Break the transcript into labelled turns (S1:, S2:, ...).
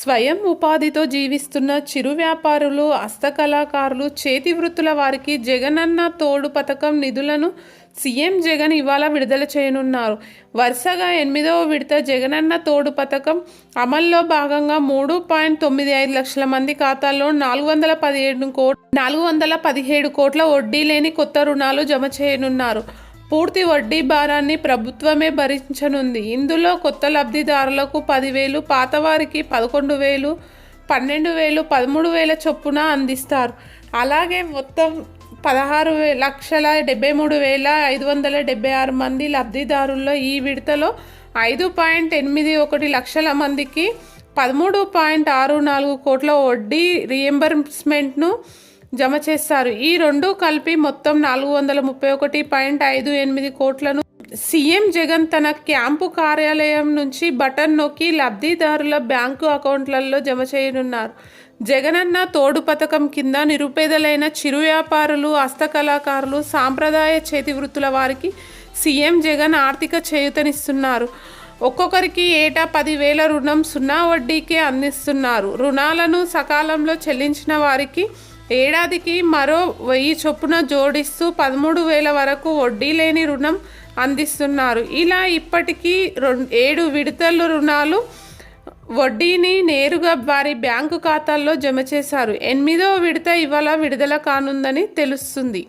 S1: స్వయం ఉపాధితో జీవిస్తున్న చిరు వ్యాపారులు హస్తకళాకారులు చేతి వృత్తుల వారికి జగనన్న తోడు పథకం నిధులను సీఎం జగన్ ఇవాళ విడుదల చేయనున్నారు. వరుసగా ఎనిమిదవ విడత జగనన్న తోడు పథకం అమల్లో భాగంగా మూడు పాయింట్ తొమ్మిది ఐదు లక్షల మంది ఖాతాల్లో నాలుగు వందల పదిహేడు కోట్ నాలుగు వందల పదిహేడు కోట్ల వడ్డీ లేని కొత్త రుణాలు జమ చేయనున్నారు. పూర్తి వడ్డీ భారాన్ని ప్రభుత్వమే భరించనుంది. ఇందులో కొత్త లబ్ధిదారులకు పదివేలు పాతవారికి పదకొండు వేలు పన్నెండు వేలు పదమూడు వేల చొప్పున అందిస్తారు. అలాగే మొత్తం పదహారు వే లక్షల డెబ్బై మూడు వేల ఐదు వందల డెబ్బై ఆరు మంది లబ్ధిదారుల్లో ఈ విడతలో ఐదు పాయింట్ ఎనిమిది ఒకటి లక్షల మందికి పదమూడు పాయింట్ ఆరు నాలుగు కోట్ల వడ్డీ రియంబర్స్మెంట్ను జమ చేస్తారు. ఈ రెండు కలిపి మొత్తం నాలుగు వందల ముప్పై ఒకటి పాయింట్ ఐదు ఎనిమిది కోట్లను సీఎం జగన్ తన క్యాంపు కార్యాలయం నుంచి బటన్ నొక్కి లబ్ధిదారుల బ్యాంకు అకౌంట్లలో జమ చేయనున్నారు. జగనన్న తోడు పథకం కింద నిరుపేదలైన చిరు వ్యాపారులు హస్తకళాకారులు సాంప్రదాయ చేతి వృత్తుల వారికి సీఎం జగన్ ఆర్థిక చేయుతనిస్తున్నారు. ఒక్కొక్కరికి ఏటా పదివేల రుణం సున్నా వడ్డీకే అందిస్తున్నారు. రుణాలను సకాలంలో చెల్లించిన వారికి ఏడాదికి మరో వెయ్యి చొప్పున జోడిస్తూ పదమూడు వేల వరకు వడ్డీ లేని రుణం అందిస్తున్నారు. ఇలా ఇప్పటికీ రెండు ఏడు విడతలు రుణాలు వడ్డీని నేరుగా వారి బ్యాంకు ఖాతాల్లో జమ చేశారు. ఎనిమిదో విడత ఇవాళ విడుదల కానుందని తెలుస్తుంది.